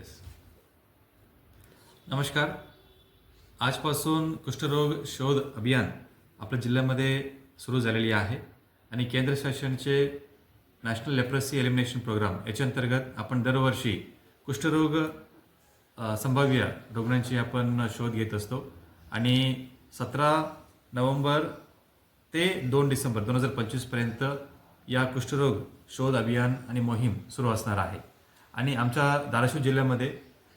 Yes नमस्कार. आजपासून कुष्ठरोग शोध अभियान आपल्या जिल्ह्यामध्ये सुरू झालेली आहे आणि केंद्र शासनाचे नॅशनल लेप्रसी एलिमिनेशन प्रोग्राम याच्या अंतर्गत आपण दरवर्षी कुष्ठरोग संभाव्य रुग्णांची आपण शोध घेत असतो आणि सतरा नोव्हेंबर ते दोन डिसेंबर दोन हजार पंचवीसपर्यंत या कुष्ठरोग शोध अभियान आणि मोहीम सुरू असणार आहे. आणि आमच्या धाराशिव जिल्ह्यामध्ये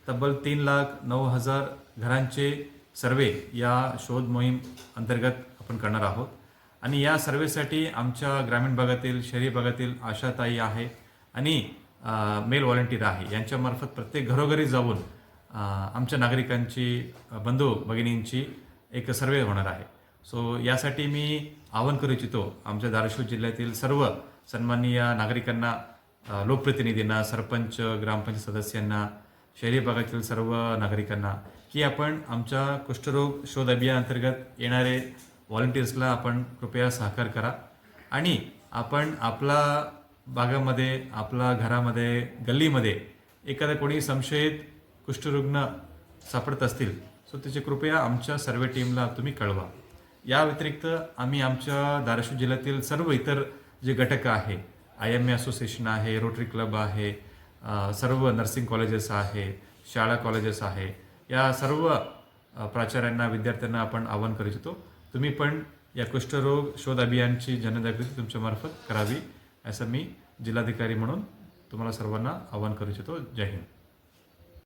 तब्बल तीन लाख नऊ हजार घरांचे सर्वे या शोध मोहीम अंतर्गत आपण करणार आहोत. आणि या सर्वेसाठी आमच्या ग्रामीण भागातील शहरी भागातील आशाताई आहे आणि मेल व्हॉलेंटियर आहे. यांच्यामार्फत प्रत्येक घरोघरी जाऊन आमच्या नागरिकांची बंधू भगिनींची एक सर्वे होणार आहे. सो यासाठी मी आवाहन करू इच्छितो आमच्या धाराशिव जिल्ह्यातील सर्व सन्माननीय नागरिकांना लोकप्रतिनिधींना सरपंच ग्रामपंचायत सदस्यांना शहरी भागातील सर्व नागरिकांना की आपण आमच्या कुष्ठरोग शोध अभियान अंतर्गत येणारे व्हॉलंटियर्सला आपण कृपया सहकार करा. आणि आपण आपला भागामध्ये आपला घरामध्ये गल्लीमध्ये एखादा कोणी संशयित कुष्ठरुग्ण सापडत असतील सो त्याचे कृपया आमच्या सर्व टीमला तुम्ही कळवा. या व्यतिरिक्त आम्ही आमच्या धाराशिव जिल्ह्यातील सर्व इतर जे घटक आहे आय एम ए असोसिएशन आहे रोटरी क्लब आहे सर्व नर्सिंग कॉलेजेस आहे शाळा कॉलेजेस आहे. या सर्व प्राचार्यांना विद्यार्थ्यांना आपण आवाहन करू इच्छितो तुम्ही पण या कुष्ठरोग शोध अभियानची जनजागृती तुमच्यामार्फत करावी असं मी जिल्हाधिकारी म्हणून तुम्हाला सर्वांना आवाहन करू इच्छितो जय हिंद.